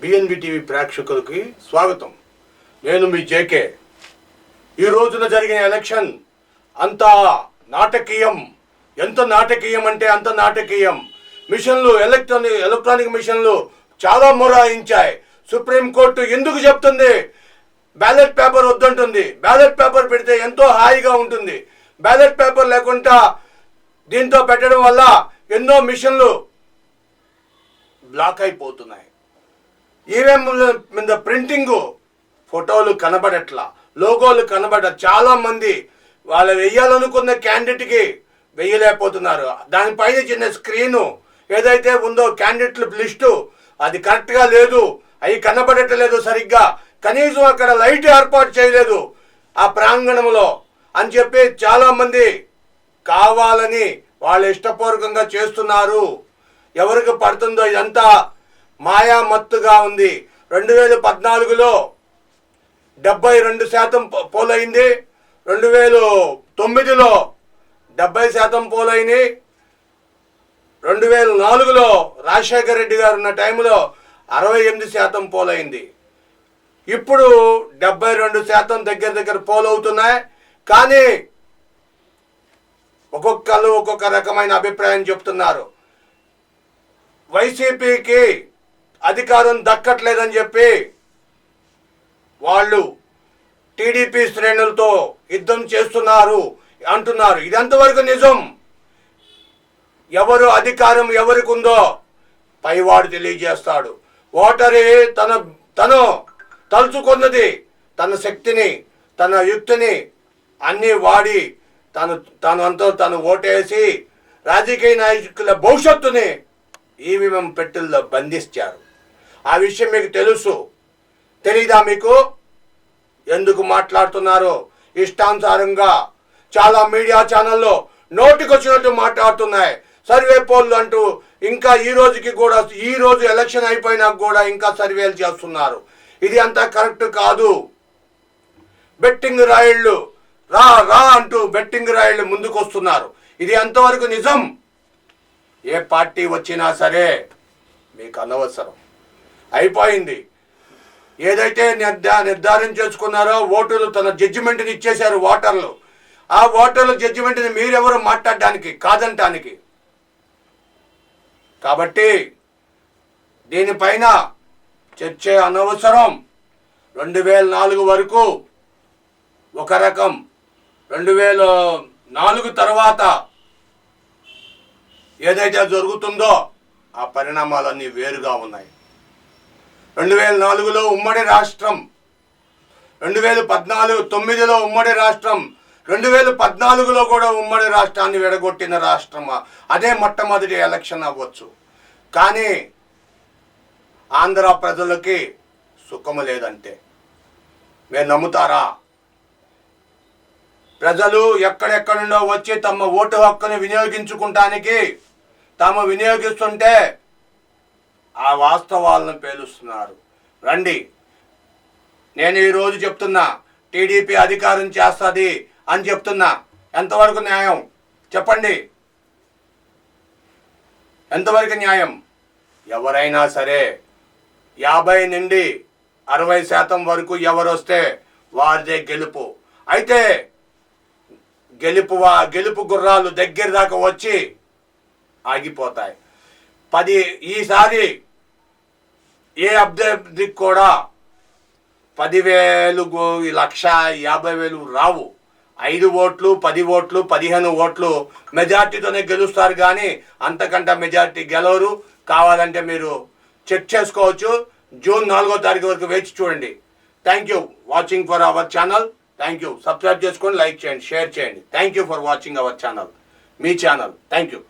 BNB TV ప్రేక్షకులకి స్వాగతం. నేను మీ జేకే ఈ రోజున జరిగిన ఎలక్షన్ అంతా నాటకీయం. ఎంత నాటకీయం అంటే అంత నాటకీయం. మిషన్లు ఎలక్ట్రానిక్ ఎలక్ట్రానిక్ మిషన్లు చాలా మొరాయించాయి. సుప్రీంకోర్టు ఎందుకు చెప్తుంది? బ్యాలెట్ పేపర్ వద్దంటుంది. బ్యాలెట్ పేపర్ పెడితే ఎంతో హాయిగా ఉంటుంది. బ్యాలెట్ పేపర్ లేకుండా దీంతో పెట్టడం వల్ల ఎన్నో మిషన్లు బ్లాక్ అయిపోతున్నాయి. ఈవెం మీద ప్రింటింగ్ ఫోటోలు కనబడట్లా లోగోలు కనబడ చాలా మంది వాళ్ళు వెయ్యాలనుకున్న క్యాండిడేట్కి వెయ్యలేకపోతున్నారు. దానిపైన చిన్న స్క్రీను ఏదైతే ఉందో క్యాండిడేట్ల లిస్టు అది కరెక్ట్గా లేదు అవి కనబడట్లేదు సరిగ్గా కనీసం అక్కడ లైట్ ఏర్పాటు చేయలేదు ఆ ప్రాంగణంలో అని చెప్పి చాలామంది కావాలని వాళ్ళు ఇష్టపూర్వకంగా చేస్తున్నారు. ఎవరికి పడుతుందో ఇదంతా మాయామత్తుగా ఉంది. రెండు వేల పద్నాలుగులో డెబ్బై రెండు శాతం పోలైంది. రెండు వేల తొమ్మిదిలో డెబ్బై శాతం పోలైంది. రెండు వేల నాలుగులో రాజశేఖర రెడ్డి గారు ఉన్న టైంలో అరవై ఎనిమిది శాతం పోలైంది. ఇప్పుడు డెబ్బై రెండు శాతం దగ్గర దగ్గర పోలవుతున్నాయి. కానీ ఒక్కొక్కరు ఒక్కొక్క రకమైన అభిప్రాయం చెప్తున్నారు. వైసీపీకి అధికారం దక్కట్లేదని చెప్పి వాళ్ళు టీడీపీ శ్రేణులతో యుద్ధం చేస్తున్నారు అంటున్నారు. ఇది ఎంతవరకు నిజం? ఎవరు అధికారం ఎవరికి ఉందో పైవాడు తెలియజేస్తాడు. ఓటరి తన తను తలుచుకున్నది తన శక్తిని తన యుక్తిని అన్నీ వాడి తను తను అంతా తను ఓటేసి రాజకీయ నాయకుల భవిష్యత్తుని ఈవీఎం పెట్టెల్లో బంధించారు. ఆ విషయం మీకు తెలుసు. తెలీదా మీకు? ఎందుకు మాట్లాడుతున్నారు? ఇష్టానుసారంగా చాలా మీడియా ఛానల్లో నోటికొచ్చినట్టు మాట్లాడుతున్నాయి. సర్వే పోల్లు అంటూ ఇంకా ఈ రోజుకి కూడా ఈ రోజు ఎలక్షన్ అయిపోయినా కూడా ఇంకా సర్వేలు చేస్తున్నారు. ఇది అంతా కరెక్ట్ కాదు. బెట్టింగ్ రాయిళ్ళు రా రా అంటూ బెట్టింగ్ రాయిళ్ళు ముందుకు వస్తున్నారు ఇది ఎంతవరకు నిజం? ఏ పార్టీ వచ్చినా సరే మీకు అనవసరం. అయిపోయింది. ఏదైతే నిర్ధా నిర్ధారణ చేసుకున్నారో ఓటర్లు తన జడ్జిమెంట్ని ఇచ్చేశారు ఓటర్లు. ఆ ఓటర్ల జడ్జిమెంట్ని మీరెవరు మాట్లాడడానికి కాదంటానికి? కాబట్టి దీనిపైన చర్చ అనవసరం. రెండు వేల నాలుగు వరకు ఒక రకం రెండు వేల నాలుగు తర్వాత ఏదైతే జరుగుతుందో ఆ పరిణామాలన్నీ వేరుగా ఉన్నాయి. రెండు వేల నాలుగులో ఉమ్మడి రాష్ట్రం రెండు వేల పద్నాలుగు తొమ్మిదిలో ఉమ్మడి రాష్ట్రం రెండు వేల పద్నాలుగులో కూడా ఉమ్మడి రాష్ట్రాన్ని విడగొట్టిన రాష్ట్రం. అదే మొట్టమొదటి ఎలక్షన్ అవ్వచ్చు. కానీ ఆంధ్ర ప్రజలకి సుఖము లేదంటే. మీరు నమ్ముతారా? ప్రజలు ఎక్కడెక్కడి నుండో వచ్చి తమ ఓటు హక్కును వినియోగించుకుంటానికి తాము వినియోగిస్తుంటే ఆ వాస్తవాలను పేలుస్తున్నారు. రండి. నేను ఈరోజు చెప్తున్నా టీడీపీ అధికారం చేస్తుంది అని చెప్తున్నా. ఎంతవరకు న్యాయం? చెప్పండి. ఎంతవరకు న్యాయం? ఎవరైనా సరే యాభై నుండి అరవై శాతం వరకు ఎవరు వస్తే వారిదే గెలుపు. అయితే గెలుపు గెలుపు గుర్రాలు దగ్గర దాకా వచ్చి ఆగిపోతాయి. పది ఈసారి ఏ అభ్యర్థికి కూడా పదివేలు లక్ష యాభై వేలు రావు. ఐదు ఓట్లు పది ఓట్లు పదిహేను ఓట్లు మెజార్టీతోనే గెలుస్తారు కానీ అంతకంటే మెజార్టీ గెలవరు. కావాలంటే మీరు చెక్ చేసుకోవచ్చు. జూన్ నాలుగో తారీఖు వరకు వేచి చూడండి. Thank you watching for our channel. Thank you subscribe చేసుకోండి లైక్ చేయండి షేర్ చేయండి. Thank you for watching our channel me channel thank you